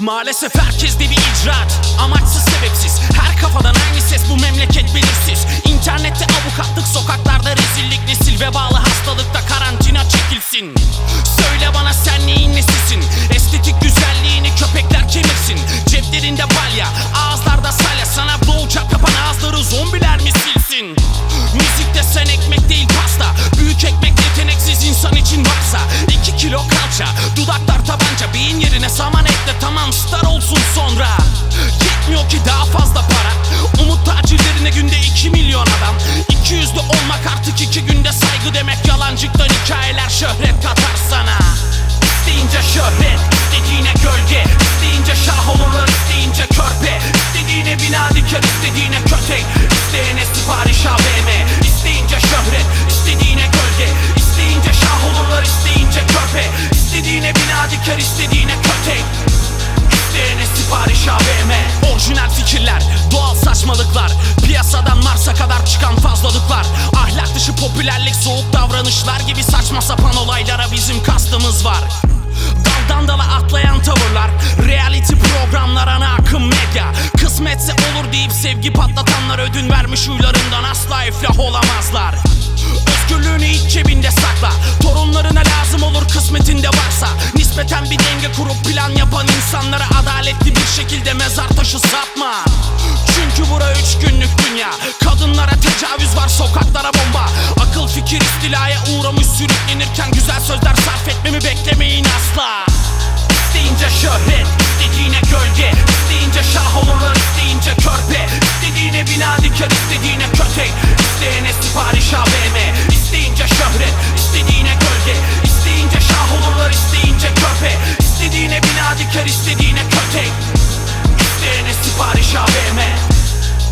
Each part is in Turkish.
Maalesef herkes de bir icraat. Amaçsız sebepsiz. Her kafadan aynı ses bu memleket diker, istediğine kötek İsteyene sipariş AVM Orijinal fikirler, doğal saçmalıklar. Piyasadan Mars'a kadar çıkan fazlalıklar. Ahlak dışı popülerlik, soğuk davranışlar gibi saçma sapan olaylara bizim kastımız var. Daldan dala atlayan tavırlar Reality programlar ana akım medya Kısmetse olur deyip sevgi patlatanlar Ödün vermiş huylarından asla iflah olamazlar. Özgürlüğünü iç cebinde sakla bir denge kurup plan yapan insanlara Adaletli bir şekilde mezar taşı satma. Çünkü bura üç günlük dünya. Kadınlara tecavüz var sokaklara bomba. Akıl fikir istilaya uğramış sürüklenirken Güzel sözler sarf etmemi beklemeyin asla. İsteyince şöhret, istediğine gölge. İsteyince şah olurlar, isteyince körpe. İstediğine bina diker, istediğine kötek. İsteyene sipariş AVM İsteyince şöhret, Bina diker, istediğine kötek İsteyene sipariş AVM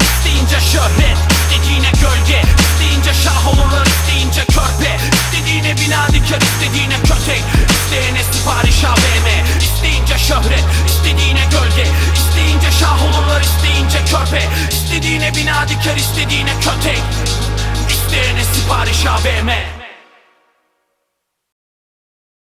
İsteyince şöhret, istediğine gölge. İsteyince şah olurlar, isteyince körpe. İstediğine bina diker, istediğine kötek İsteyene sipariş AVM İsteyince şöhret, istediğine gölge. İsteyince şah olurlar, isteyince körpe. İstediğine bina diker, istediğine kötek İsteyene sipariş AVM